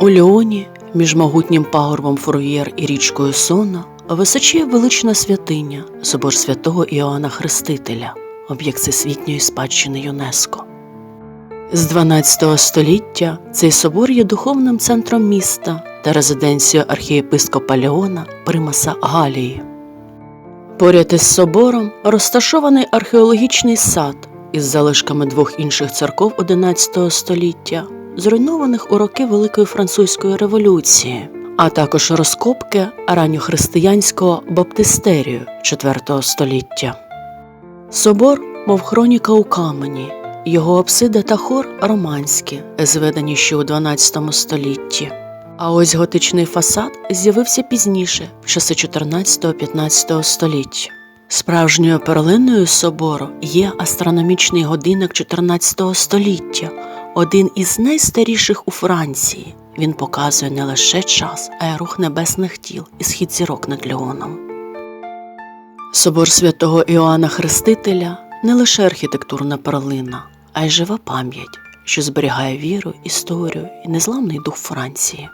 У Леоні, між могутнім пагорбом Фур'єр і річкою Сона, височіє велична святиня, собор святого Іоанна Хрестителя, об'єкт всесвітньої спадщини ЮНЕСКО. З 12 століття цей собор є духовним центром міста та резиденцією архієпископа Леона Примаса Галії. Поряд із собором розташований археологічний сад із залишками двох інших церков XI століття, зруйнованих у роки Великої Французької революції, а також розкопки ранньохристиянського баптистерію IV століття. Собор, мов хроніка у камені, його апсида та хор романські, зведені ще у XII столітті. А ось готичний фасад з'явився пізніше, в часи 14-15 століття. Справжньою перлиною собору є астрономічний годинник 14 століття, один із найстаріших у Франції. Він показує не лише час, а й рух небесних тіл і схід зірок над Леоном. Собор святого Іоанна Хрестителя не лише архітектурна перлина, а й жива пам'ять, що зберігає віру, історію і незламний дух Франції.